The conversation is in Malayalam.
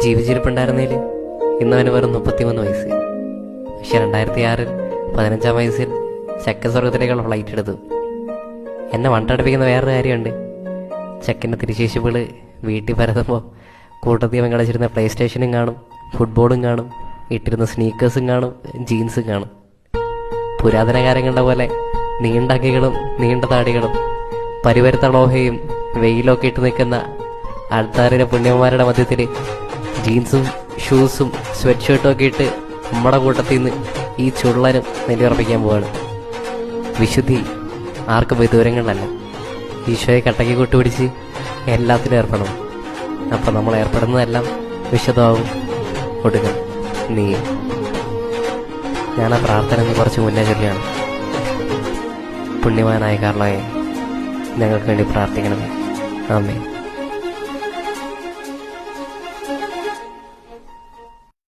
ജീവിച്ചിരിപ്പുണ്ടായിരുന്നതിൽ ഇന്ന് അവന് വെറും മുപ്പത്തിമൂന്ന് വയസ്സ്. പക്ഷെ രണ്ടായിരത്തി ആറിൽ പതിനഞ്ചാം വയസ്സിൽ ചക്കസ്വർഗത്തിലേക്കുള്ള ഫ്ലൈറ്റ് എടുത്തു. എന്നെ വണ്ടടിപ്പിക്കുന്ന വേറൊരു കാര്യമുണ്ട്. ചെക്കന്റെ തിരിശേഷിപ്പുകൾ വീട്ടിൽ പരതുമ്പോൾ കൂട്ടത്തിൽ അവൻ കളിച്ചിരുന്ന പ്ലേ സ്റ്റേഷനും കാണും ഫുട്ബോളും കാണും ഇട്ടിരുന്ന സ്നീക്കേഴ്സും കാണും ജീൻസും കാണും. പുരാതന കാര്യങ്ങളുടെ പോലെ നീണ്ട അകികളും നീണ്ട താടികളും പരിവരുത്ത ലോഹയും വെയിലൊക്കെ ഇട്ട് നിൽക്കുന്ന ആൾത്താരിലെ പുണ്യന്മാരുടെ മധ്യത്തിൽ ജീൻസും ഷൂസും സ്വെറ്റ് ഷർട്ടും ഒക്കെ ഇട്ട് നമ്മുടെ കൂട്ടത്തിൽ നിന്ന് ഈ ചുള്ളനും നെല്ലുറപ്പിക്കാൻ പോവാണ്. വിശുദ്ധി ആർക്കും വിദൂരങ്ങളല്ല ഈശോയെ കട്ടക്കി കൂട്ടുപിടിച്ച് എല്ലാത്തിലും ഏർപ്പെടണം. അപ്പം നമ്മൾ ഏർപ്പെടുന്നതെല്ലാം വിശുദ്ധമാവും. ഒടുങ്ങും നീ ഞാൻ ആ പ്രാർത്ഥന കുറച്ച് മുന്നേ ചൊല്ലിയാണ് പുണ്യവാനായ കാരണമായി ഞങ്ങൾക്ക് വേണ്ടി പ്രാർത്ഥിക്കണമേ. ആമേ